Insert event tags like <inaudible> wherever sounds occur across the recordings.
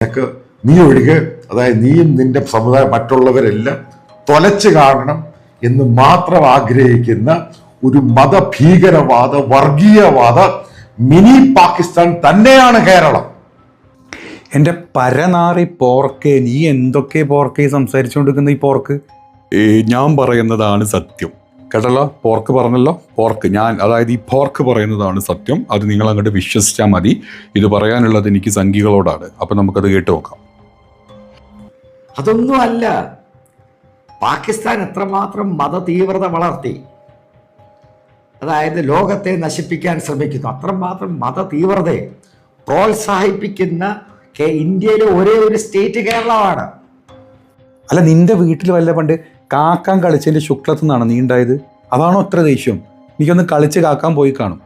നിനക്ക് നീ ഒഴികെ അതായത് നീയും നിന്റെ സമുദായം മറ്റുള്ളവരെല്ലാം തൊലച്ചു കാണണം എന്ന് മാത്രം ആഗ്രഹിക്കുന്ന ഒരു മതഭീകരവാദ വർഗീയവാദ മിനി പാകിസ്ഥാൻ തന്നെയാണ് കേരളം. എന്റെ പരനാറി പോർക്ക് നീ എന്തൊക്കെ പോർക്ക് സംസാരിച്ചുകൊണ്ടിരിക്കുന്ന ഈ പോർക്ക്? ഏ ഞാൻ പറയുന്നതാണ് സത്യം. കേട്ടല്ലോ? പോർക്ക് പറഞ്ഞല്ലോ? പോർക്ക് ഞാൻ അതായത് ഈ പോർക്ക് പറയുന്നതാണ് സത്യം. അത് നിങ്ങൾ അങ്ങോട്ട് വിശ്വസിച്ചാൽ മതി. ഇത് പറയാനുള്ളത് എനിക്ക് സംഖികളോടാണ് അപ്പം നമുക്കത് കേട്ട് നോക്കാം. അതൊന്നും അല്ല പാകിസ്ഥാൻ എത്രമാത്രം മത തീവ്രത വളർത്തി. അതായത് ലോകത്തെ നശിപ്പിക്കാൻ ശ്രമിക്കുന്നു. അത്രമാത്രം മത തീവ്രതയെ പ്രോത്സാഹിപ്പിക്കുന്ന കേ- ഇന്ത്യയിലെ ഒരേ ഒരു സ്റ്റേറ്റ് കേരളമാണ്. അല്ല നിന്റെ വീട്ടിൽ വല്ല പണ്ട് കാക്കാൻ കളിച്ചതിന്റെ ശുക്ലത്തിൽ നിന്നാണ് നീ ഉണ്ടായത്. അതാണോ അത്ര ദേഷ്യം? എനിക്കൊന്ന് കളിച്ച് കാക്കാൻ പോയി കാണും.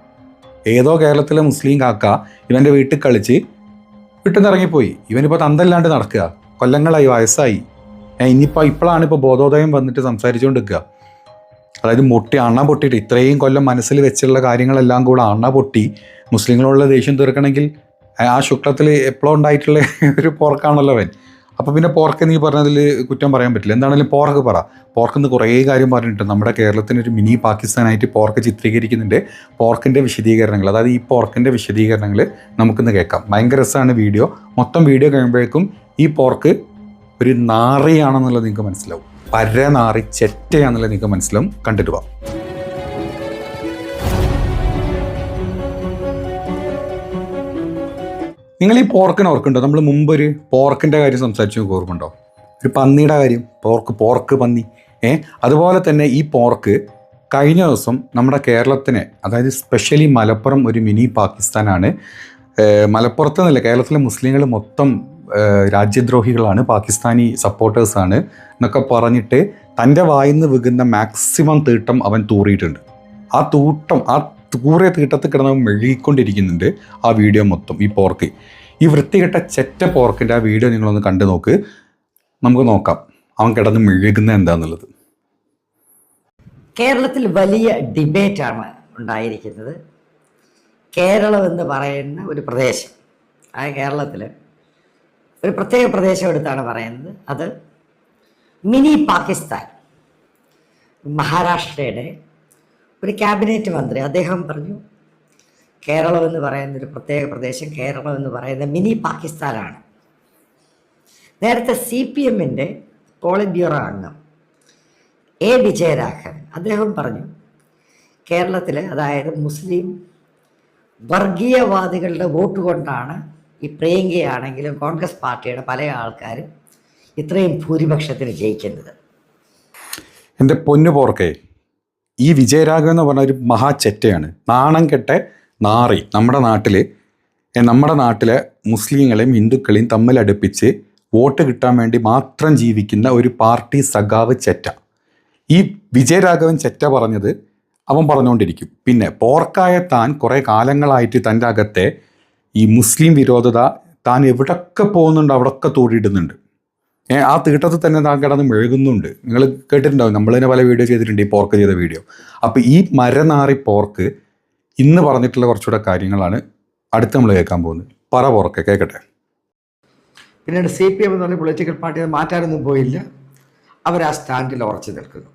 ഏതോ കേരളത്തിലെ മുസ്ലിം കാക്ക ഇവന്റെ വീട്ടിൽ കളിച്ച് വീട്ടിൽ ഇറങ്ങിപ്പോയി ഇവനിപ്പോൾ തന്തല്ലാണ്ട് നടക്കുക. കൊല്ലങ്ങളായി വയസ്സായി. ഇനിയിപ്പോൾ ഇപ്പോഴാണ് ഇപ്പോൾ ബോധോദയം വന്നിട്ട് സംസാരിച്ചുകൊണ്ട് നിൽക്കുക അതായത് മുട്ടി അണ്ണ പൊട്ടിയിട്ട് ഇത്രയും കൊല്ലം മനസ്സിൽ വെച്ചുള്ള കാര്യങ്ങളെല്ലാം കൂടെ അണ്ണ പൊട്ടി മുസ്ലിങ്ങളോടുള്ള ദേഷ്യം തീർക്കണമെങ്കിൽ ആ ശുക്ലത്തിൽ എപ്പോഴും ഉണ്ടായിട്ടുള്ള ഒരു പോർക്കാണല്ലോ അവൻ. അപ്പോൾ പിന്നെ പോർക്ക് നീ പറഞ്ഞതിൽ കുറ്റം പറയാൻ പറ്റില്ല. എന്താണെങ്കിലും പോർക്ക് പറ. പോർക്ക് എന്ന് കുറേ കാര്യം പറഞ്ഞിട്ട് നമ്മുടെ കേരളത്തിന് ഒരു മിനി പാകിസ്ഥാനായിട്ട് പോർക്ക് ചിത്രീകരിക്കുന്നുണ്ട്. പോർക്കിന്റെ വിശദീകരണങ്ങൾ അതായത് ഈ പോർക്കിന്റെ വിശദീകരണങ്ങൾ നമുക്കിന്ന് കേൾക്കാം. ഭയങ്കര രസമാണ് വീഡിയോ. മൊത്തം വീഡിയോ കഴിയുമ്പോഴേക്കും ഈ പോർക്ക് ഒരു നാറിയാണെന്നുള്ളത് നിങ്ങൾക്ക് മനസ്സിലാവും. പരനാറി ചെറ്റയാണെന്നുള്ളത് നിങ്ങൾക്ക് മനസ്സിലാവും. കണ്ടിട്ട് പോവാം നിങ്ങൾ ഈ പോർക്കിനെ ഓർക്കുന്നുണ്ടോ? നമ്മൾ മുമ്പ് ഒരു പോർക്കിന്റെ കാര്യം സംസാരിച്ചു നമുക്ക് ഓർക്കുന്നുണ്ടോ ഒരു പന്നിയുടെ കാര്യം. പോർക്ക് പോർക്ക് പന്നി. ഏ? അതുപോലെ തന്നെ ഈ പോർക്ക് കഴിഞ്ഞ ദിവസം നമ്മുടെ കേരളത്തിനെ അതായത് സ്പെഷ്യലി മലപ്പുറം ഒരു മിനി പാകിസ്ഥാനാണ് മലപ്പുറത്ത് നിന്നല്ല കേരളത്തിലെ മുസ്ലിങ്ങൾ മൊത്തം രാജ്യദ്രോഹികളാണ് പാകിസ്ഥാനി സപ്പോർട്ടേഴ്സാണ് എന്നൊക്കെ പറഞ്ഞിട്ട് തന്റെ വായിന്ന് വികുന്ന മാക്സിമം തീട്ടം അവൻ തൂറിയിട്ടുണ്ട്. ആ തൂട്ടം ആ തൂറിയ തീട്ടത്ത് കിടന്ന് മെഴുകിക്കൊണ്ടിരിക്കുന്നുണ്ട് ആ വീഡിയോ മൊത്തം ഈ പോർക്ക്. ഈ വൃത്തികെട്ട ചെറ്റ പോർക്കിന്റെ ആ വീഡിയോ നിങ്ങളൊന്ന് കണ്ടു നോക്ക്. നമുക്ക് നോക്കാം അവൻ കിടന്ന് മെഴുകുന്ന എന്താന്നുള്ളത്. കേരളത്തിൽ വലിയ ഡിബേറ്റാണ് ഉണ്ടായിരിക്കുന്നത്. കേരളം എന്ന് പറയുന്ന ഒരു പ്രദേശം. ആ കേരളത്തിൽ ഒരു പ്രത്യേക പ്രദേശം എടുത്താണ് പറയുന്നത്. അത് മിനി പാകിസ്ഥാൻ മഹാരാഷ്ട്രയുടെ ഒരു ക്യാബിനറ്റ് മന്ത്രി. അദ്ദേഹം പറഞ്ഞു കേരളം എന്ന് പറയുന്ന ഒരു പ്രത്യേക പ്രദേശം കേരളം എന്ന് പറയുന്ന മിനി പാകിസ്ഥാനാണ്. നേരത്തെ സി പി എമ്മിന്റെ പോളിറ്റ് ബ്യൂറോ അംഗം എ വിജയരാഘവൻ അദ്ദേഹം പറഞ്ഞു കേരളത്തിൽ അതായത് മുസ്ലിം വർഗീയവാദികളുടെ വോട്ട് കൊണ്ടാണ് ഈ പ്രിയങ്കയാണെങ്കിലും കോൺഗ്രസ് പാർട്ടിയുടെ പല ആൾക്കാരും ഇത്രയും ഭൂരിപക്ഷത്തിന് ജയിക്കുന്നത്. എന്റെ പൊന്നു പോർക്കേ ഈ വിജയരാഘവൻ എന്ന് പറഞ്ഞ ഒരു മഹാ ചെറ്റയാണ് നാണം കെട്ട നാറി നമ്മുടെ നാട്ടിൽ നമ്മുടെ നാട്ടിലെ മുസ്ലിങ്ങളെയും ഹിന്ദുക്കളെയും തമ്മിൽ അടുപ്പിച്ച് വോട്ട് കിട്ടാൻ വേണ്ടി മാത്രം ജീവിക്കുന്ന ഒരു പാർട്ടി സഖാവ് ചെറ്റ. ഈ വിജയരാഘവൻ ചെറ്റ പറഞ്ഞത് അവൻ പറഞ്ഞുകൊണ്ടിരിക്കും പിന്നെ പോർക്കായ താൻ കുറേ കാലങ്ങളായിട്ട് തന്റെ അകത്തെ ഈ മുസ്ലിം വിരോധത താൻ എവിടൊക്കെ പോകുന്നുണ്ട് അവിടൊക്കെ തൂടിയിടുന്നുണ്ട്. ആ തീട്ടത്തിൽ തന്നെ താൻ കിടന്ന് മെഴുകുന്നുണ്ട്. നിങ്ങൾ കേട്ടിട്ടുണ്ടാവും നമ്മൾ തന്നെ പല വീഡിയോ ചെയ്തിട്ടുണ്ട് ഈ പോർക്ക് ചെയ്ത വീഡിയോ അപ്പോൾ ഈ മരനാറി പോർക്ക് ഇന്ന് പറഞ്ഞിട്ടുള്ള കുറച്ചുകൂടെ കാര്യങ്ങളാണ് അടുത്ത് നമ്മൾ കേൾക്കാൻ പോകുന്നത്. പറ പോർക്ക് കേൾക്കട്ടെ. പിന്നീട് സി പി എം എന്ന് പറഞ്ഞ പൊളിറ്റിക്കൽ പാർട്ടി മാറ്റാനൊന്നും പോയില്ല. അവർ ആ സ്റ്റാൻഡിൽ ഉറച്ചു നിൽക്കുന്നു.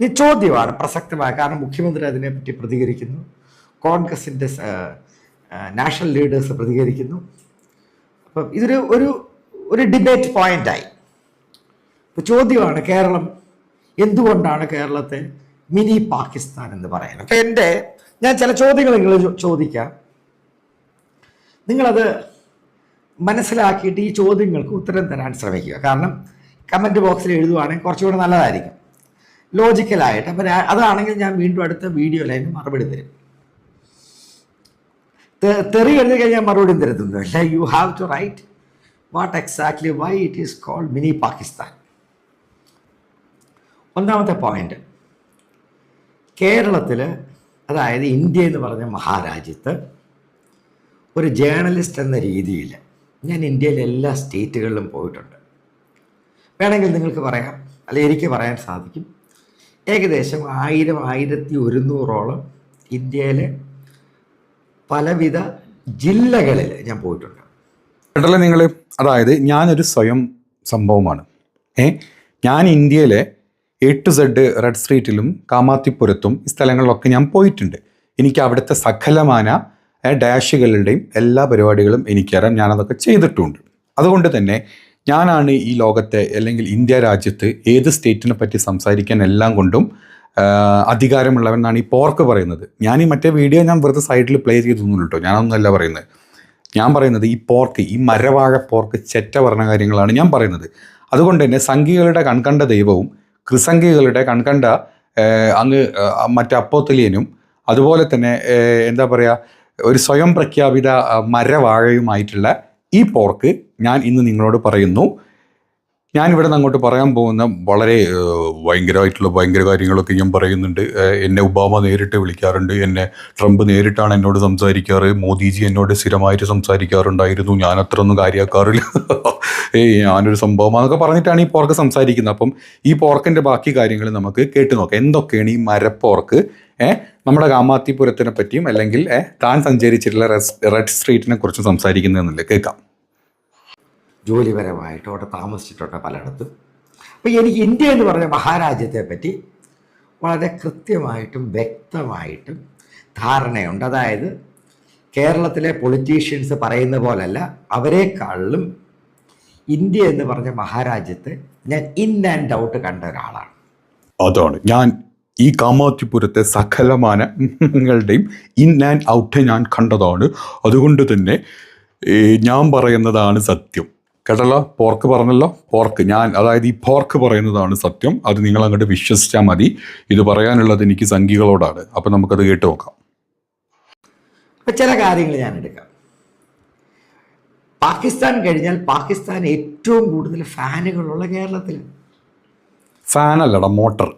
ഇനി ചോദ്യമാണ് പ്രസക്തമായ കാരണം മുഖ്യമന്ത്രി അതിനെപ്പറ്റി പ്രതികരിക്കുന്നു. കോൺഗ്രസിന്റെ നാഷണൽ ലീഡേഴ്സ് പ്രതികരിക്കുന്നു. അപ്പം ഇതൊരു ഒരു ഒരു ഡിബേറ്റ് പോയിന്റായി ഇപ്പൊ ചോദ്യമാണ് കേരളം എന്തുകൊണ്ടാണ് കേരളത്തെ മിനി പാകിസ്ഥാൻ എന്ന് പറയുന്നത്? അപ്പം എന്റെ ഞാൻ ചില ചോദ്യങ്ങൾ നിങ്ങൾ ചോദിക്കാം. നിങ്ങളത് മനസ്സിലാക്കിയിട്ട് ഈ ചോദ്യങ്ങൾക്ക് ഉത്തരം തരാൻ ശ്രമിക്കുക. കാരണം കമന്റ് ബോക്സിൽ എഴുതുവാണെങ്കിൽ കുറച്ചുകൂടെ നല്ലതായിരിക്കും. ലോജിക്കലായിട്ട് അപ്പം അതാണെങ്കിൽ ഞാൻ വീണ്ടും അടുത്ത വീഡിയോ അതിന് മറുപടി തരും. തെറി എഴുതി കഴിഞ്ഞാൽ മറുപടി അല്ല you have to write what exactly why it is called mini Pakistan ഒന്നാമത്തെ പോയിന്റ് കേരളത്തിൽ അതായത് ഇന്ത്യ എന്ന് പറഞ്ഞ മഹാരാജ്യത്ത് ഒരു ജേർണലിസ്റ്റ് എന്ന രീതിയിൽ ഞാൻ ഇന്ത്യയിലെ എല്ലാ സ്റ്റേറ്റുകളിലും പോയിട്ടുണ്ട്. വേണമെങ്കിൽ നിങ്ങൾക്ക് പറയാം അല്ലെ എനിക്ക് പറയാൻ സാധിക്കും. ഏകദേശം ആയിരം ആയിരത്തി ഒരുന്നൂറോളം ഇന്ത്യയിലെ പലവിധ ജില്ലകളിൽ ഞാൻ പോയിട്ടുണ്ട്. കേട്ടല്ലോ നിങ്ങൾ അതായത് ഞാനൊരു സ്വയം സംഭവമാണ്. ഏ? ഞാൻ ഇന്ത്യയിലെ എ ടു സെഡ് റെഡ് സ്ട്രീറ്റിലും കാമാത്തിപ്പുരത്തും സ്ഥലങ്ങളിലൊക്കെ ഞാൻ പോയിട്ടുണ്ട്. എനിക്ക് അവിടുത്തെ സകലമാന ഡാഷുകളുടെയും എല്ലാ പരിപാടികളും എനിക്കറിയാം. ഞാനതൊക്കെ ചെയ്തിട്ടുമുണ്ട് അതുകൊണ്ട് തന്നെ ഞാനാണ് ഈ ലോകത്തെ അല്ലെങ്കിൽ ഇന്ത്യ രാജ്യത്ത് ഏത് സ്റ്റേറ്റിനെ പറ്റി സംസാരിക്കാൻ എല്ലാം കൊണ്ടും അധികാരമുള്ളവൻ എന്നാണ് ഈ പോർക്ക് പറയുന്നത്. ഞാൻ ഈ മറ്റേ വീഡിയോ ഞാൻ വെറുതെ സൈഡിൽ പ്ലേ ചെയ്തു കേട്ടോ. ഞാനൊന്നുമല്ല പറയുന്നത്. ഞാൻ പറയുന്നത് ഈ പോർക്ക് ഈ മരവാഴ പോർക്ക് ചെറ്റ പറഞ്ഞ കാര്യങ്ങളാണ് ഞാൻ പറയുന്നത്. അതുകൊണ്ട് തന്നെ സംഘികളുടെ കൺകണ്ട ദൈവവും ക്രിസംഖികളുടെ കൺകണ്ട അങ്ങ് മറ്റേ അപ്പോത്തലിയനും അതുപോലെ തന്നെ എന്താ പറയുക ഒരു സ്വയം പ്രഖ്യാപിത മരവാഴയുമായിട്ടുള്ള ഈ പോർക്ക് ഞാൻ ഇന്ന് നിങ്ങളോട് പറയുന്നു. ഞാൻ ഇവിടെ നിന്ന് അങ്ങോട്ട് പറയാൻ പോകുന്ന വളരെ ഭയങ്കരമായിട്ടുള്ള ഭയങ്കര കാര്യങ്ങളൊക്കെ ഞാൻ പറയുന്നുണ്ട്. എന്നെ ഒബാമ നേരിട്ട് വിളിക്കാറുണ്ട്. എന്നെ ട്രംപ് നേരിട്ടാണ് എന്നോട് സംസാരിക്കാറ്. മോദിജി എന്നോട് സ്ഥിരമായിട്ട് സംസാരിക്കാറുണ്ടായിരുന്നു. ഞാൻ അത്ര ഒന്നും കാര്യമാക്കാറില്ല ഏയ് ഞാനൊരു സംഭവമാണെന്നൊക്കെ പറഞ്ഞിട്ടാണ് ഈ പോർക്ക് സംസാരിക്കുന്നത്. അപ്പം ഈ പോർക്കിന്റെ ബാക്കി കാര്യങ്ങൾ നമുക്ക് കേട്ടു നോക്കാം. എന്തൊക്കെയാണ് ഈ മരപ്പോർക്ക്? ഏഹ് നമ്മുടെ കാമാത്തിപുരത്തിനെ പറ്റിയും അല്ലെങ്കിൽ താൻ സഞ്ചരിച്ചിട്ടുള്ള റെഡ് സ്ട്രീറ്റിനെ കുറിച്ചും സംസാരിക്കുന്നതെന്നല്ലേ കേൾക്കാം. ജോലിപരമായിട്ടും അവിടെ താമസിച്ചിട്ടുണ്ട് പലയിടത്തും. അപ്പോൾ എനിക്ക് ഇന്ത്യ എന്ന് പറഞ്ഞ മഹാരാജ്യത്തെ പറ്റി വളരെ കൃത്യമായിട്ടും വ്യക്തമായിട്ടും ധാരണയുണ്ട്. അതായത് കേരളത്തിലെ പൊളിറ്റീഷ്യൻസ് പറയുന്ന പോലല്ല അവരെക്കാളിലും ഇന്ത്യ എന്ന് പറഞ്ഞ മഹാരാജ്യത്തെ ഞാൻ ഇൻ ആൻഡ് ഔട്ട് കണ്ട ഒരാളാണ്. അതാണ്. ഞാൻ ഈ കാമാത്തിപുരത്തെ സകലമാനങ്ങളുടെയും ഇൻ ആൻഡ് ഔട്ട് ഞാൻ കണ്ടതാണ്. അതുകൊണ്ട് തന്നെ ഞാൻ പറയുന്നതാണ് സത്യം. കേട്ടല്ലോ? പോർക്ക് പറഞ്ഞല്ലോ? പോർക്ക്. ഞാൻ അതായത് ഈ പോർക്ക് പറയുന്നതാണ് സത്യം. അത് നിങ്ങൾ അങ്ങോട്ട് വിശ്വസിച്ചാൽ മതി. ഇത് പറയാനുള്ളത് എനിക്ക് സംഖികളോടാണ് അപ്പം നമുക്കത് കേട്ട് നോക്കാം. അപ്പം ചില കാര്യങ്ങൾ ഞാൻ എടുക്കാം. പാകിസ്ഥാൻ കഴിഞ്ഞാൽ പാകിസ്ഥാൻ ഏറ്റവും കൂടുതൽ ഫാനുകളുള്ള കേരളത്തിൽ. ഫാനല്ലടാ മോട്ടർ.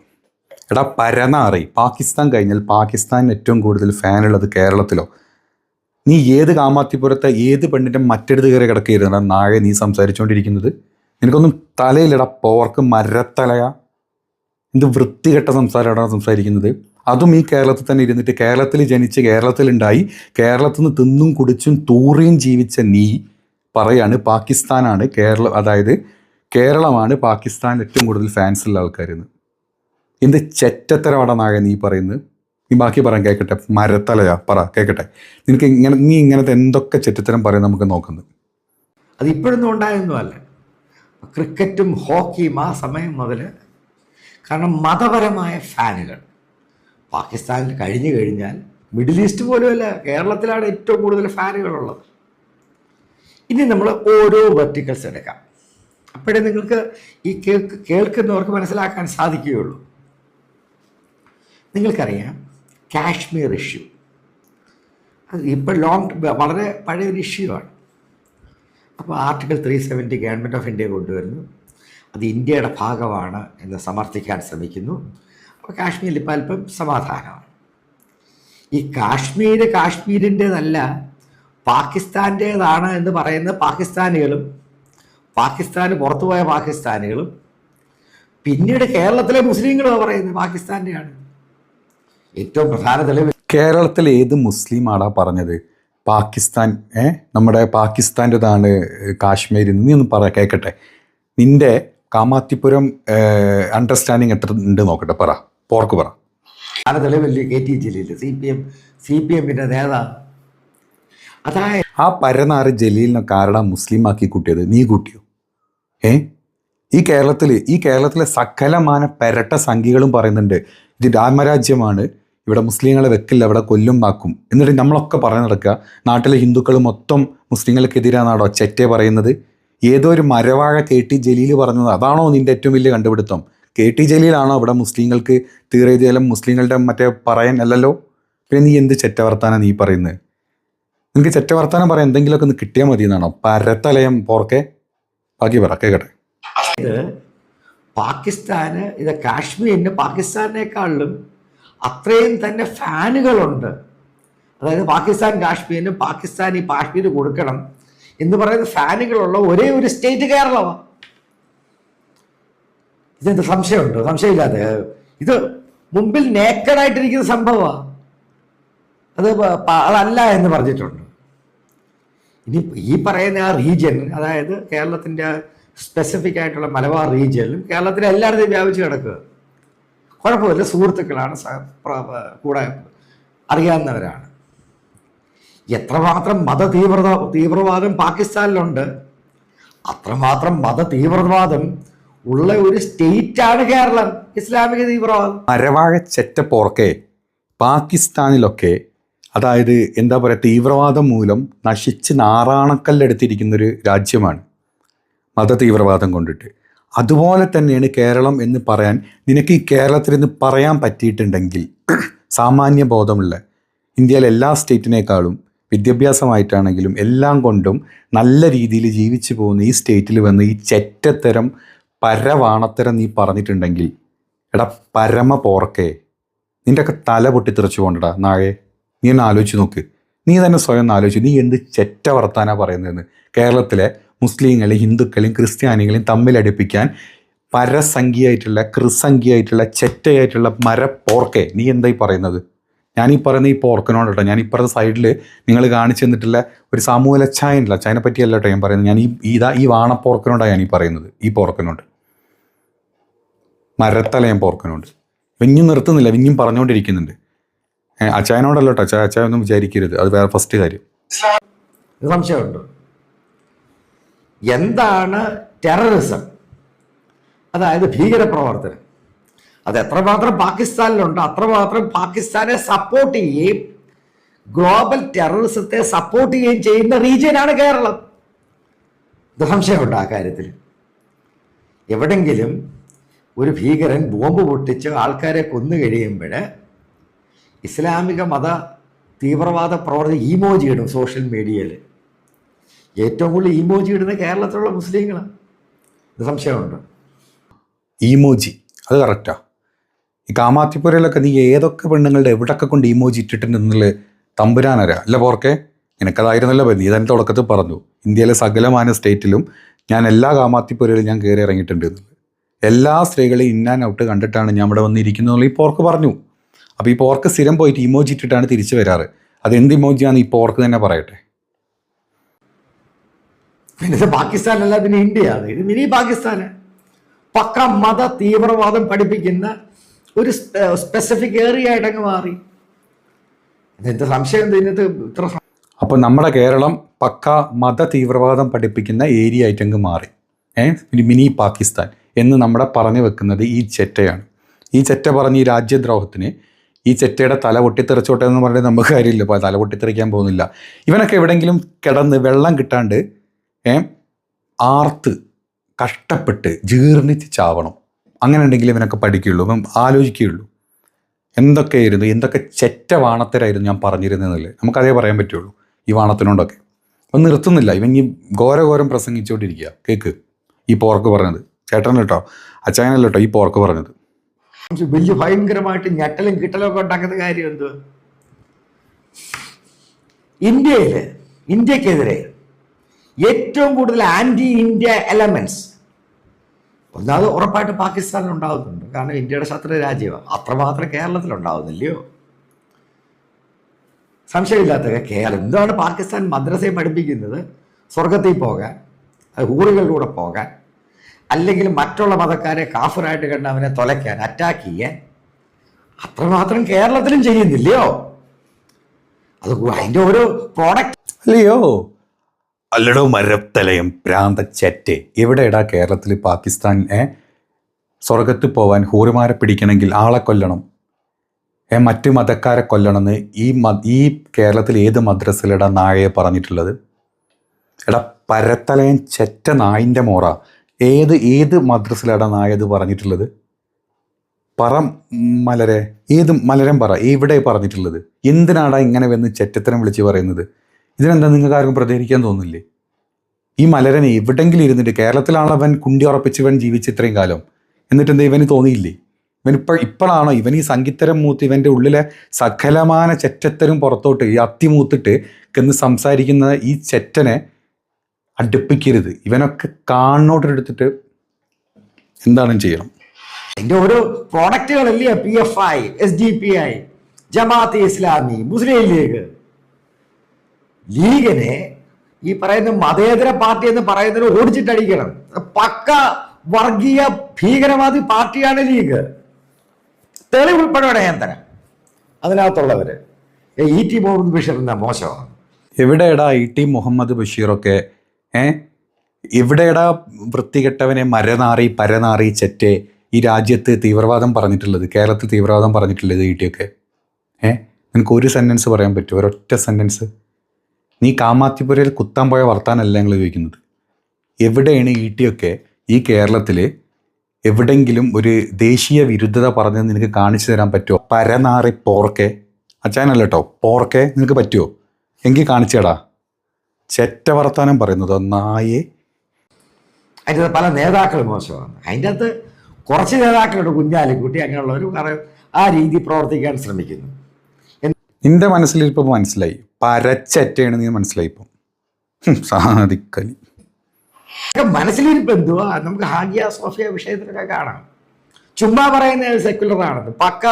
എടാ പരനാറി. പാകിസ്ഥാൻ കഴിഞ്ഞാൽ പാകിസ്ഥാൻ ഏറ്റവും കൂടുതൽ ഫാനുള്ളത് കേരളത്തിലോ? നീ ഏത് കാമാത്തിപ്പുറത്തെ ഏത് പെണ്ണിന്റെ മറ്റെടുത്ത് കയറി കിടക്കുകയായിരുന്നു? നാളെ നീ സംസാരിച്ചുകൊണ്ടിരിക്കുന്നത് നിനക്കൊന്നും തലയിലിട പോർക്ക് മരത്തലയാ. എന്ത് വൃത്തികെട്ട സംസാരമാണ് സംസാരിക്കുന്നത്. അതും ഈ കേരളത്തിൽ തന്നെ ഇരുന്നിട്ട് കേരളത്തിൽ ജനിച്ച് കേരളത്തിലുണ്ടായി കേരളത്തിൽ നിന്ന് തിന്നും കുടിച്ചും തൂറിയും ജീവിച്ച നീ പറയാണ് പാകിസ്ഥാനാണ് കേരളം അതായത് കേരളമാണ് പാകിസ്ഥാനിൽ ഏറ്റവും കൂടുതൽ ഫാൻസ് ഉള്ള ആൾക്കാരെന്ന്. എന്ത് ചെറ്റത്തരമാണ് നായ നീ പറയുന്നത്? നീ ബാക്കി പറയാൻ കേൾക്കട്ടെ മരത്തലയാ. പറ കേൾക്കട്ടെ നിനക്ക് ഇങ്ങനെ നീ ഇങ്ങനത്തെ എന്തൊക്കെ ചെറ്റിത്തരം പറയും നമുക്ക് നോക്കുന്നത്? അത് ഇപ്പോഴൊന്നും ഉണ്ടായൊന്നുമല്ല. ക്രിക്കറ്റും ഹോക്കിയും ആ സമയം മുതൽ കാരണം മതപരമായ ഫാനുകൾ. പാകിസ്ഥാനിൽ കഴിഞ്ഞു കഴിഞ്ഞാൽ മിഡിൽ ഈസ്റ്റ് പോലുമല്ല കേരളത്തിലാണ് ഏറ്റവും കൂടുതൽ ഫാനുകളുള്ളത്. ഇനി നമ്മൾ ഓരോ വെർട്ടിക്കൽസ് എടുക്കാം. അപ്പോഴേ നിങ്ങൾക്ക് ഈ കേൾക്ക് കേൾക്കുന്നവർക്ക് മനസ്സിലാക്കാൻ സാധിക്കുകയുള്ളൂ. നിങ്ങൾക്കറിയാം കാശ്മീർ ഇഷ്യൂ അത് ഇപ്പോൾ ലോങ് വളരെ പഴയൊരു ഇഷ്യൂ ആണ്. അപ്പോൾ article three seventy government of India കൊണ്ടുവരുന്നു. അത് ഇന്ത്യയുടെ ഭാഗമാണ് എന്ന് സമർത്ഥിക്കാൻ ശ്രമിക്കുന്നു. അപ്പോൾ കാശ്മീരിൽ ഇപ്പം അല്പം സമാധാനമാണ്. ഈ കാശ്മീർ കാശ്മീരിന്റേതല്ല പാകിസ്ഥാന്റേതാണ് എന്ന് പറയുന്ന പാകിസ്ഥാനികളും പാകിസ്ഥാന് പുറത്തുപോയ പാകിസ്ഥാനികളും പിന്നീട് കേരളത്തിലെ മുസ്ലിങ്ങളും പറയുന്നത് പാകിസ്ഥാന്റെയാണ്. ഏറ്റവും പ്രധാന തെളിവ് കേരളത്തിൽ ഏത് മുസ്ലിം ആടാ പറഞ്ഞത്? പാകിസ്ഥാൻ ഏ? നമ്മുടെ പാകിസ്ഥാന്റെതാണ് കാശ്മീർ നീ ഒന്ന് പറ കേൾക്കട്ടെ നിന്റെ കാമാത്തിപുരം അണ്ടർസ്റ്റാൻഡിങ് എത്ര ഉണ്ട് നോക്കട്ടെ പറ. പോർക്ക് പറ. പ്രധാന തെളിവല്ലേ K T Jaleel C P M C P എമ്മിന്റെ നേതാവ്. അതായത് ആ പരനാറ് ജലീലിനൊക്കെ ആരടാ മുസ്ലിം ആക്കി കൂട്ടിയത്. നീ കൂട്ടിയോ? ഏ? ഈ കേരളത്തിൽ ഈ കേരളത്തിലെ സകലമാന പെരട്ട സംഖ്യകളും പറയുന്നുണ്ട്. ഇത് രാമരാജ്യമാണ് ഇവിടെ മുസ്ലിങ്ങളെ വെക്കില്ല ഇവിടെ കൊല്ലും ആക്കും എന്നിട്ട് നമ്മളൊക്കെ പറഞ്ഞു നടക്കുക നാട്ടിലെ ഹിന്ദുക്കൾ മൊത്തം മുസ്ലിങ്ങൾക്കെതിരാണാടോ ചെറ്റെ പറയുന്നത്? ഏതോ ഒരു മരവാഴ കെ ടി ജലീൽ പറഞ്ഞത്. അതാണോ നിന്റെ ഏറ്റവും വലിയ കണ്ടുപിടുത്തം? കെ ടി ജലീലാണോ ഇവിടെ മുസ്ലിങ്ങൾക്ക് തീറേതേലം മുസ്ലിങ്ങളുടെ മറ്റേ പറയാൻ അല്ലല്ലോ? പിന്നെ നീ എന്ത് ചെറ്റ വർത്താനം നീ പറയുന്നത്? നിനക്ക് ചെറ്റ വർത്താനം പറയാൻ എന്തെങ്കിലുമൊക്കെ ഒന്ന് കിട്ടിയാൽ മതി എന്നാണോ? പരത്തലയം പോർക്കെ? ബാക്കി പറ കേട്ടെ പാകിസ്ഥാന് ഇത് കാശ്മീരിന് പാകിസ്ഥാനേക്കാളിലും അത്രയും തന്നെ ഫാനുകളുണ്ട്. അതായത് പാകിസ്ഥാൻ കാശ്മീരിന് പാകിസ്ഥാൻ ഈ കാശ്മീർ കൊടുക്കണം എന്ന് പറയുന്ന ഫാനുകളുള്ള ഒരേ ഒരു സ്റ്റേറ്റ് കേരളമാണ് ഇതെന്ത് സംശയമുണ്ടോ? സംശയമില്ലാതെ. ഇത് മുമ്പിൽ നേക്കഡായിട്ടിരിക്കുന്ന സംഭവമാണ് അത് അതല്ല എന്ന് പറഞ്ഞിട്ടുണ്ട്. ഇനി ഈ പറയുന്ന ആ റീജിയൻ അതായത് കേരളത്തിന്റെ സ്പെസിഫിക് ആയിട്ടുള്ള മലബാർ റീജിയനിലും കേരളത്തിലെ എല്ലായിടത്തും വ്യാപിച്ച് കിടക്കുക. കുഴപ്പമില്ല. സുഹൃത്തുക്കളാണ് കൂടെ അറിയാവുന്നവരാണ്. എത്രമാത്രം മത തീവ്രത തീവ്രവാദം പാകിസ്ഥാനിലുണ്ട് അത്രമാത്രം മത തീവ്രവാദം ഉള്ള ഒരു സ്റ്റേറ്റാണ് കേരളം. ഇസ്ലാമിക തീവ്രവാദം. മരവാഴ ചെറ്റപ്പോർക്കെ പാകിസ്ഥാനിലൊക്കെ അതായത് എന്താ പറയുക തീവ്രവാദം മൂലം നശിച്ച് നാറാണക്കല്ലെടുത്തിരിക്കുന്നൊരു രാജ്യമാണ് മത തീവ്രവാദം കൊണ്ടിട്ട്. അതുപോലെ തന്നെയാണ് കേരളം എന്ന് പറയാൻ നിനക്ക് ഈ കേരളത്തിൽ നിന്ന് പറയാൻ പറ്റിയിട്ടുണ്ടെങ്കിൽ <clears throat> സാമാന്യ ബോധമുള്ള ഇന്ത്യയിലെ എല്ലാ സ്റ്റേറ്റിനേക്കാളും വിദ്യാഭ്യാസമായിട്ടാണെങ്കിലും എല്ലാം കൊണ്ടും നല്ല രീതിയിൽ ജീവിച്ചു പോകുന്ന ഈ സ്റ്റേറ്റിൽ വന്ന് ഈ ചെറ്റത്തരം പരവാണത്തരം നീ പറഞ്ഞിട്ടുണ്ടെങ്കിൽ എടാ പരമ പോർക്കേ നിന്റെയൊക്കെ തല പൊട്ടിത്തെറിച്ചു പോകണ്ടടാ നാഴെ നീ ഒന്ന് ആലോചിച്ച് നോക്ക്. നീ തന്നെ സ്വയം ആലോചിച്ച് നീ എന്ത് ചെറ്റ വർത്താനാണ് പറയുന്നതെന്ന് കേരളത്തിലെ മുസ്ലിങ്ങളെയും ഹിന്ദുക്കളെയും ക്രിസ്ത്യാനികളെയും തമ്മിലടിപ്പിക്കാൻ പരസംഖ്യയായിട്ടുള്ള ക്രിസംഖ്യയായിട്ടുള്ള ചെറ്റയായിട്ടുള്ള മരപ്പോർക്കെ പോർക്കെ. നീ എന്തായി പറയുന്നത്? ഞാനീ പറയുന്ന ഈ പോർക്കനോട് കേട്ടോ ഞാൻ ഈ പറയുന്ന സൈഡിൽ നിങ്ങൾ കാണിച്ചു തന്നിട്ടുള്ള ഒരു സമൂല ചായ ഉണ്ടല്ലോ ചായനെ പറ്റിയല്ല കേട്ടോ ഞാൻ പറയുന്നത്. ഞാൻ ഈ ഇതാ ഈ വാണപ്പോർക്കനോടാണ് ഞാൻ ഈ പറയുന്നത്. ഈ പോർക്കിനോട്. മരത്തലയം പോർക്കിനോട്. വിഞ്ഞും നിർത്തുന്നില്ല വിഞ്ഞും പറഞ്ഞുകൊണ്ടിരിക്കുന്നുണ്ട്. അച്ചായനോടല്ലോട്ടോ അച്ചായ അച്ചായ ഒന്നും വിചാരിക്കരുത്. അത് വേറെ ഫസ്റ്റ് കാര്യം. സംശയമുണ്ട്. എന്താണ് ടെററിസം അതായത് ഭീകരപ്രവർത്തനം. അത് എത്രമാത്രം പാകിസ്ഥാനിലുണ്ട് അത്രമാത്രം പാകിസ്ഥാനെ സപ്പോർട്ട് ചെയ്യുകയും ഗ്ലോബൽ ടെററിസത്തെ സപ്പോർട്ട് ചെയ്യുകയും ചെയ്യുന്ന റീജിയനാണ് കേരളം. സംശയമുണ്ട് ആ കാര്യത്തിൽ. എവിടെങ്കിലും ഒരു ഭീകരൻ ബോംബ് പൊട്ടിച്ച് ആൾക്കാരെ കൊന്നു കഴിയുമ്പോൾ ഇസ്ലാമിക മത തീവ്രവാദ പ്രവർത്തി ഇമോജി ഇടും സോഷ്യൽ മീഡിയയിൽ ഏറ്റവും കൂടുതൽ ഇമോജി ഇടുന്ന കേരളത്തിലുള്ള മുസ്ലിങ്ങളാണ് ഇത് സംശയമുണ്ട്. ഇമോജി അത് കറക്റ്റാ ഈ കാമാത്തിപ്പുരയിലൊക്കെ നീ ഏതൊക്കെ പെണ്ണുങ്ങളുടെ എവിടൊക്കെ കൊണ്ട് ഈമോജി ഇട്ടിട്ടുണ്ടെന്നുള്ള തമ്പുരാനര അല്ല പോർക്കെ നിനക്കതായിരുന്നല്ലോ നീ തന്നെ തുടക്കത്തിൽ പറഞ്ഞു. ഇന്ത്യയിലെ സകലമായ സ്റ്റേറ്റിലും ഞാൻ എല്ലാ കാമാത്തിപ്പുരയിലും ഞാൻ കയറി ഇറങ്ങിയിട്ടുണ്ട്. എല്ലാ സ്ത്രീകളെയും ആൻഡ് ഔട്ട് കണ്ടിട്ടാണ് ഞാൻ ഇവിടെ വന്നിരിക്കുന്നത് ഈ പോർക്ക് പറഞ്ഞു. അപ്പോൾ ഈ പോർക്ക് സ്ഥിരം പോയിട്ട് ഇമോജി ഇട്ടിട്ടാണ് തിരിച്ചു വരാറ്. അത് എന്ത് ഇമോജിയാണെന്ന് ഈ പോർക്ക് തന്നെ പറയട്ടെ. പിന്നെ പാകിസ്ഥാനല്ല പിന്നെ ഇന്ത്യയാണ് ഇത് മിനി പാകിസ്ഥാന്. പക്ക മത തീവ്രവാദം പഠിപ്പിക്കുന്ന ഒരു സ്പെസിഫിക് ഏറിയ ആയിട്ടങ്ങ് മാറി. ഇതെന്ത് സംശയം? എന്താ ഇതിനകത്ത് ഇത്ര അപ്പൊ അപ്പോൾ നമ്മുടെ കേരളം പക്ക മത തീവ്രവാദം പഠിപ്പിക്കുന്ന ഏരിയ ആയിട്ടങ്ങ് മാറി. ഏ? മിനി പാകിസ്ഥാൻ എന്ന് നമ്മുടെ പറഞ്ഞു വെക്കുന്നത് ഈ ചെറ്റയാണ്. ഈ ചെറ്റ പറഞ്ഞ ഈ രാജ്യദ്രോഹത്തിന് ഈ ചെറ്റയുടെ തല പൊട്ടിത്തെറിച്ചോട്ടെ എന്ന് പറഞ്ഞാൽ നമുക്ക് കാര്യമില്ല. തല പൊട്ടിത്തെറിക്കാൻ പോകുന്നില്ല. ഇവനൊക്കെ എവിടെയെങ്കിലും കിടന്ന് വെള്ളം കിട്ടാണ്ട് ആർത്ത് കഷ്ടപ്പെട്ട് ജീർണിച്ച് ചാവണം. അങ്ങനെ ഉണ്ടെങ്കിൽ ഇവനൊക്കെ പഠിക്കുകയുള്ളൂ. ഇവൻ ആലോചിക്കുകയുള്ളൂ. എന്തൊക്കെയായിരുന്നു എന്തൊക്കെ ചെറ്റ വാണത്തരായിരുന്നു ഞാൻ പറഞ്ഞിരുന്നതല്ലേ നമുക്കതേ പറയാൻ പറ്റുള്ളൂ ഈ വാണത്തിനോടൊക്കെ. അപ്പം നിർത്തുന്നില്ല. ഇവൻ ഈ ഘോരഘോരം പ്രസംഗിച്ചുകൊണ്ടിരിക്കുക. കേക്ക്. ഈ പോർക്ക് പറഞ്ഞത്. ചേട്ടൻ കേട്ടോ ഈ പോർക്ക് പറഞ്ഞത്. വലിയ ഭയങ്കരമായിട്ട് ഞെട്ടലും കിട്ടലും ഉണ്ടാക്കുന്ന കാര്യം എന്ത് ഇന്ത്യയിൽ ഇന്ത്യക്കെതിരെ ഏറ്റവും കൂടുതൽ ആന്റി ഇന്ത്യ എലമെന്റ്സ് ഒന്നാമത് ഉറപ്പായിട്ട് പാകിസ്ഥാനിൽ ഉണ്ടാകുന്നുണ്ട് കാരണം ഇന്ത്യയുടെ ശത്രു രാജ്യമാണ്. അത്രമാത്രം കേരളത്തിൽ ഉണ്ടാവുന്നില്ലയോ സംശയമില്ലാത്ത കേരളം. എന്താണ് പാകിസ്ഥാൻ മദ്രസയെ പഠിപ്പിക്കുന്നത്? സ്വർഗത്തിൽ പോകാൻ ഹൂറുകളിലൂടെ പോകാൻ അല്ലെങ്കിൽ മറ്റുള്ള മതക്കാരെ കാഫറായിട്ട് കണ്ട് അവനെ തുലയ്ക്കാൻ അറ്റാക്ക് ചെയ്യാൻ? അത്രമാത്രം കേരളത്തിലും ചെയ്യുന്നില്ലയോ? അത് അതിന്റെ ഓരോ പ്രോഡക്റ്റ് അല്ലയോ? അല്ലടോ മരത്തലയം പ്രാന്ത ചെറ്റ് എവിടെയടാ കേരളത്തിൽ പാകിസ്ഥാൻ ഏ? സ്വർഗത്ത് പോവാൻ ഹൂറിമാരെ പിടിക്കണമെങ്കിൽ ആളെ കൊല്ലണം. ഏ മറ്റു മതക്കാരെ കൊല്ലണമെന്ന് ഈ മ ഈ കേരളത്തിൽ ഏത് മദ്രസയിലിടാ നായയെ പറഞ്ഞിട്ടുള്ളത്? എടാ പരത്തലയൻ ചെറ്റ നായിന്റെ മോറ. ഏത് ഏത് മദ്രസയിലെടാ നായ ഇത് പറഞ്ഞിട്ടുള്ളത്? പറ മലരെ. ഏത് മലരം പറ ഇവിടെ പറഞ്ഞിട്ടുള്ളത്? എന്തിനാടാ ഇങ്ങനെ വന്ന് ചെറ്റത്തരം വിളിച്ച് പറയുന്നത്? ഇതിനെന്താ നിങ്ങൾക്ക് ആർക്കും പ്രതികരിക്കാൻ തോന്നില്ലേ? ഈ മലരനെ എവിടെങ്കിലും ഇരുന്നിട്ട് കേരളത്തിലാണ് അവൻ കുണ്ടി ഉറപ്പിച്ച് ഇവൻ ജീവിച്ച് ഇത്രയും കാലം? എന്നിട്ട് എന്താ ഇവന് തോന്നിയില്ലേ? ഇവൻ ഇപ്പോൾ ഇപ്പോഴാണോ ഇവൻ ഈ സംഗീത്തരം മൂത്ത് ഇവന്റെ ഉള്ളിലെ സകലമാന ചെറ്റത്തരും പുറത്തോട്ട് ഈ അത്തിമൂത്തിട്ട് എന്ന് സംസാരിക്കുന്ന ഈ ചെറ്റനെ അടുപ്പിക്കരുത്. ഇവനൊക്കെ കാണോട്ടെടുത്തിട്ട് എന്താണ് ചെയ്യണം? എന്റെ ഓരോ പ്രോഡക്റ്റുകളല്ലേ P F I S D P I Jamaat Islami Muslim League. ലീഗിനെ ഈ പറയുന്ന മതേതര പാർട്ടി എന്ന് പറയുന്നതിന് ഓടിച്ചിട്ടടിക്കണം. പക്ക വർഗീയ ഭീകരവാദി പാർട്ടിയാണ് ലീഗ്. തെളിവ് ഉൾപ്പെടെ ഞാൻ തരാം അതിനകത്തുള്ളവര് ഈ ടി മുഹമ്മദ് ബഷീർ എന്നാ മോശമാണ് എവിടെയടാ ഇ ടി മുഹമ്മദ് ബഷീറൊക്കെ? ഏ? എവിടെയടാ വൃത്തികെട്ടവനെ മരനാറി പരനാറി ചെറ്റെ? ഈ രാജ്യത്ത് തീവ്രവാദം പറഞ്ഞിട്ടുള്ളത് കേരളത്തിൽ തീവ്രവാദം പറഞ്ഞിട്ടുള്ളത് ഇ ടിയൊക്കെ ഏ? നിനക്ക് ഒരു സെന്റൻസ് പറയാൻ പറ്റുമോ? ഒരൊറ്റ സെന്റൻസ് നീ കാമാത്തിപ്പുരയിൽ കുത്താൻ പോയ വർത്താനല്ല ഞങ്ങൾ ചോദിക്കുന്നത്. എവിടെയാണ് ഇ ടിയൊക്കെ ഈ കേരളത്തിൽ എവിടെങ്കിലും ഒരു ദേശീയ വിരുദ്ധത പറഞ്ഞത് നിനക്ക് കാണിച്ചു തരാൻ പറ്റുമോ പരനാറി പോർക്കെ. അച്ചാനല്ല കേട്ടോ പോർക്കെ നിനക്ക് പറ്റുമോ എങ്കിൽ കാണിച്ചേടാ. ചെറ്റ വർത്താനം പറയുന്നത് നായേ. അതിന്റെ പല നേതാക്കൾ മോശമാണ്. അതിന്റെ അകത്ത് കുറച്ച് നേതാക്കളുണ്ട് കുഞ്ഞാലിക്കുട്ടി അങ്ങനെയുള്ളവർ ആ രീതി പ്രവർത്തിക്കാൻ ശ്രമിക്കുന്നു. നിന്റെ മനസ്സിലിപ്പോൾ മനസ്സിലായി. പരച്ചറ്റയാണ് നീ മനസ്സിലായി പോ സാധിക്കലി. ഒക്കെ മനസ്സിലിരിപ്പ് എന്തുവാ? നമുക്ക് ഹാഗിയ സോഫിയ വിഷയത്തിലൊക്കെ കാണാം. ചുമ്മാ പറയുന്ന സെക്യുലർ ആണത്. പക്ക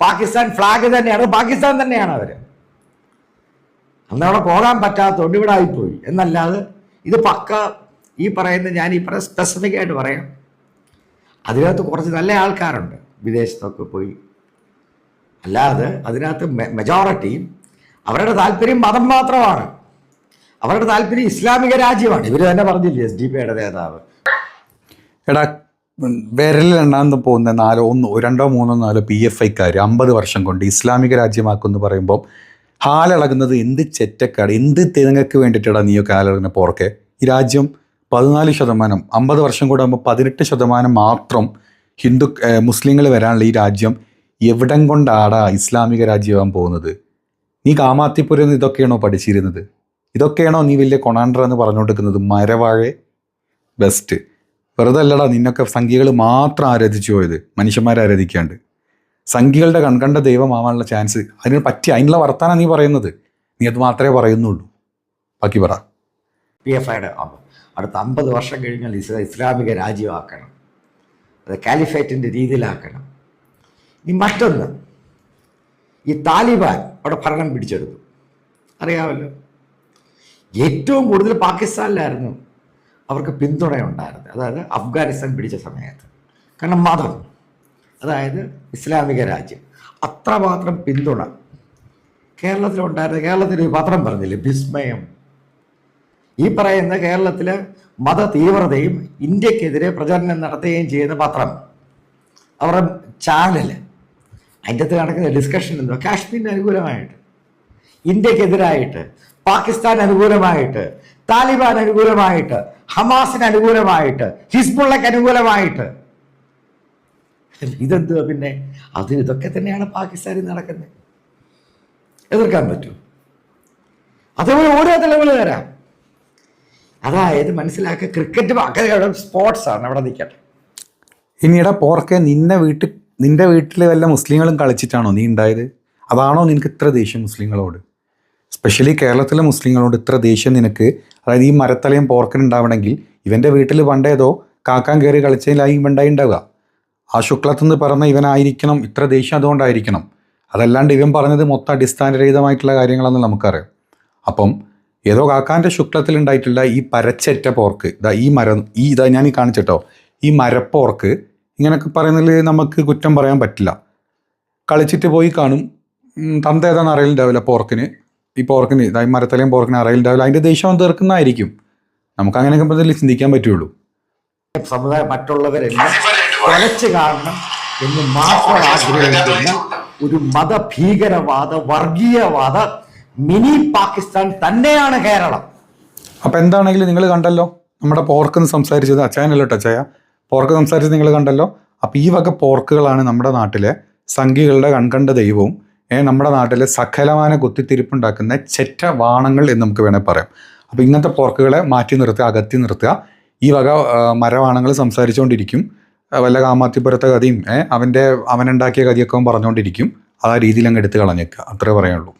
പാകിസ്ഥാൻ ഫ്ലാഗ് തന്നെയാണ്. പാകിസ്ഥാൻ തന്നെയാണ് അവർ. അന്ന് അവിടെ പോകാൻ പറ്റാത്തതുകൊണ്ട് ഇവിടെ ആയിപ്പോയി. എന്നല്ലാതെ ഇത് പക്ക ഈ പറയുന്ന ഞാൻ ഈ പറയുന്ന സ്പെസിഫിക് ആയിട്ട് പറയാം. അതിനകത്ത് കുറച്ച് നല്ല ആൾക്കാരുണ്ട്. വിദേശത്തൊക്കെ പോയി. അല്ലാതെ അതിനകത്ത് മെജോറിറ്റി അവരുടെ താല്പര്യം മതം മാത്രമാണ്. അവരുടെ താല്പര്യം ഇസ്ലാമിക രാജ്യമാണ്. ഇവർ തന്നെ പറഞ്ഞില്ലേ എസ് ഡി പിയുടെ നേതാവ്. എടാ വിരലിലെണ്ണാന്ന് പോകുന്ന നാലോ ഒന്ന് രണ്ടോ മൂന്നോ നാലോ പി എഫ് ഐക്കാർ അമ്പത് വർഷം കൊണ്ട് ഇസ്ലാമിക രാജ്യമാക്കുമെന്ന് പറയുമ്പോൾ ഹാലിളകുന്നത് എന്ത് ചെറ്റക്കാട് എന്ത് തേങ്ങക്ക് വേണ്ടിയിട്ടാണ് നീയൊക്കെ ഹാലിളകുന്ന പോർക്കെ ഈ രാജ്യം പതിനാല് ശതമാനം അമ്പത് വർഷം കൂടെ ആകുമ്പോൾ പതിനെട്ട് ശതമാനം മാത്രം ഹിന്ദു മുസ്ലിങ്ങൾ വരാനുള്ള ഈ രാജ്യം എവിടം കൊണ്ടാടാ ഇസ്ലാമിക രാജ്യമാകാൻ പോകുന്നത്? നീ കാമാത്തിപ്പുരം ഇതൊക്കെയാണോ പഠിച്ചിരുന്നത്? ഇതൊക്കെയാണോ നീ വലിയ കൊണാണ്ടർ എന്ന് പറഞ്ഞുകൊണ്ടിരിക്കുന്നത്? മരവാഴെ? ബെസ്റ്റ് വെറുതെ അല്ലടാ നിന്നൊക്കെ സംഖ്യകൾ മാത്രം ആരാധിച്ചു പോയത്. മനുഷ്യന്മാരെ ആരാധിക്കാണ്ട്. സംഖ്യകളുടെ കൺകണ്ട ദൈവമാവാനുള്ള ചാൻസ് അതിന് പറ്റി അതിനുള്ള വർത്താനം നീ പറയുന്നത്. നീ അത് മാത്രമേ പറയുന്നുള്ളൂ. ബാക്കി പറ. പി എഫ് ഐയുടെ അടുത്ത അമ്പത് വർഷം കഴിഞ്ഞാൽ ഇസ്ലാ ഇസ്ലാമിക രാജ്യമാക്കണം. അത് കാലിഫേറ്റിന്റെ രീതിയിലാക്കണം. ഇനി മറ്റൊന്ന്. ഈ താലിബാൻ അവിടെ ഭരണം പിടിച്ചെടുത്തു. അറിയാമല്ലോ? ഏറ്റവും കൂടുതൽ പാകിസ്ഥാനിലായിരുന്നു അവർക്ക് പിന്തുണയുണ്ടായിരുന്നത്. അതായത് അഫ്ഗാനിസ്ഥാൻ പിടിച്ച സമയത്ത്. കാരണം മതം. അതായത് ഇസ്ലാമിക രാജ്യം. അത്രമാത്രം പിന്തുണ. കേരളത്തിലുണ്ടായിരുന്ന കേരളത്തിൽ ഒരു പത്രം പറഞ്ഞില്ലേ? വിസ്മയം ഈ പറയുന്ന കേരളത്തിലെ മത തീവ്രതയും ഇന്ത്യക്കെതിരെ പ്രചരണം നടത്തുകയും ചെയ്യുന്ന പത്രം. അവരുടെ ചാനൽ അതിന്റെ അകത്ത് നടക്കുന്ന ഡിസ്കഷൻ എന്തോ കാശ്മീരിന് അനുകൂലമായിട്ട് ഇന്ത്യക്കെതിരായിട്ട് പാകിസ്ഥാൻ അനുകൂലമായിട്ട് താലിബാൻ അനുകൂലമായിട്ട് ഹമാസിന് അനുകൂലമായിട്ട് ഹിസ്ബുള്ളക്ക് അനുകൂലമായിട്ട്. ഇതെന്തുവാ പിന്നെ? അത് ഇതൊക്കെ തന്നെയാണ് പാകിസ്ഥാനിൽ നടക്കുന്നത്. എതിർക്കാൻ പറ്റൂ. അതേപോലെ ഓരോ തെളിവുകൾ തരാം. അതായത് മനസ്സിലാക്കുക ക്രിക്കറ്റ് സ്പോർട്സ് ആണ് അവിടെ നിൽക്കട്ടെ. ഇനിയുടെ പോർക്കെ നിന്നെ വീട്ടിൽ നിന്റെ വീട്ടിൽ വല്ല മുസ്ലിങ്ങളും കളിച്ചിട്ടാണോ നീ ഉണ്ടായത്? അതാണോ നിനക്ക് ഇത്ര ദേഷ്യം മുസ്ലിങ്ങളോട്? സ്പെഷ്യലി കേരളത്തിലെ മുസ്ലിങ്ങളോട് ഇത്ര ദേഷ്യം നിനക്ക്? അതായത് ഈ മരത്തലയും പോർക്കൻ ഉണ്ടാവണമെങ്കിൽ ഇവന്റെ വീട്ടിൽ പണ്ടേതോ കാക്കാൻ കയറി കളിച്ചതിലായി ഇവണ്ടായി ഉണ്ടാവുക. ആ ശുക്ലത്തുനിന്ന് പറഞ്ഞ ഇവനായിരിക്കണം ഇത്ര ദേഷ്യം അതുകൊണ്ടായിരിക്കണം. അതല്ലാണ്ട് ഇവൻ പറഞ്ഞത് മൊത്തം അടിസ്ഥാനരഹിതമായിട്ടുള്ള കാര്യങ്ങളാണെന്ന് നമുക്കറിയാം. അപ്പം ഏതോ കാക്കാന്റെ ശുക്ലത്തിൽ ഉണ്ടായിട്ടുള്ള ഈ പരച്ചറ്റ പോർക്ക് ഇതാ ഈ മരം ഈ ഇതാ ഞാൻ ഈ കാണിച്ചിട്ടോ. ഈ മരപ്പോർക്ക് ഇങ്ങനെയൊക്കെ പറയുന്നതിൽ നമുക്ക് കുറ്റം പറയാൻ പറ്റില്ല. കളിച്ചിട്ട് പോയി കാണും. തന്ത ഏതാണെന്ന് അറിയലുണ്ടാവില്ല പോർക്കിന്. ഈ പോർക്കിന് ഇതായി മരത്തലയും പോർക്കിന് അറിയലുണ്ടാവില്ല അതിന്റെ ദേഷ്യം തീർക്കുന്നതായിരിക്കും. നമുക്ക് അങ്ങനെയൊക്കെ പറഞ്ഞാൽ ചിന്തിക്കാൻ പറ്റുള്ളൂ. സമുദായം മറ്റുള്ളവരെല്ലാം കൊലച്ച് കാരണം എന്ന് മാത്രം ആഗ്രഹിക്കുന്ന ഒരു മതഭീകരവാദ വർഗീയവാദ മിനി പാകിസ്ഥാൻ തന്നെയാണ് കേരളം. അപ്പോൾ എന്താണെങ്കിലും നിങ്ങൾ കണ്ടല്ലോ നമ്മുടെ പോർക്കെന്ന് സംസാരിച്ചത് അച്ചായനല്ലോ ടച്ചായ പോർക്ക് സംസാരിച്ച് നിങ്ങൾ കണ്ടല്ലോ. അപ്പോൾ ഈ വക പോർക്കുകളാണ് നമ്മുടെ നാട്ടിലെ സംഘികളുടെ കൺകണ്ട ദൈവവും ഏ, നമ്മുടെ നാട്ടിലെ സകലമാന കുത്തിത്തിരിപ്പുണ്ടാക്കുന്ന ചെറ്റ വാണങ്ങൾ എന്ന് നമുക്ക് വേണമെങ്കിൽ പറയാം. അപ്പോൾ ഇങ്ങനത്തെ പോർക്കുകളെ മാറ്റി നിർത്തുക അകത്തി നിർത്തുക. ഈ വക മരവാണങ്ങൾ സംസാരിച്ചുകൊണ്ടിരിക്കും. വല്ല കാമാത്തിപ്പുരത്തെ കഥയും അവന്റെ അവനുണ്ടാക്കിയ കഥയൊക്കെ പറഞ്ഞുകൊണ്ടിരിക്കും. ആ രീതിയിൽ അങ്ങ് എടുത്ത് കളഞ്ഞേക്കുക. അത്രേ പറയാനുള്ളൂ.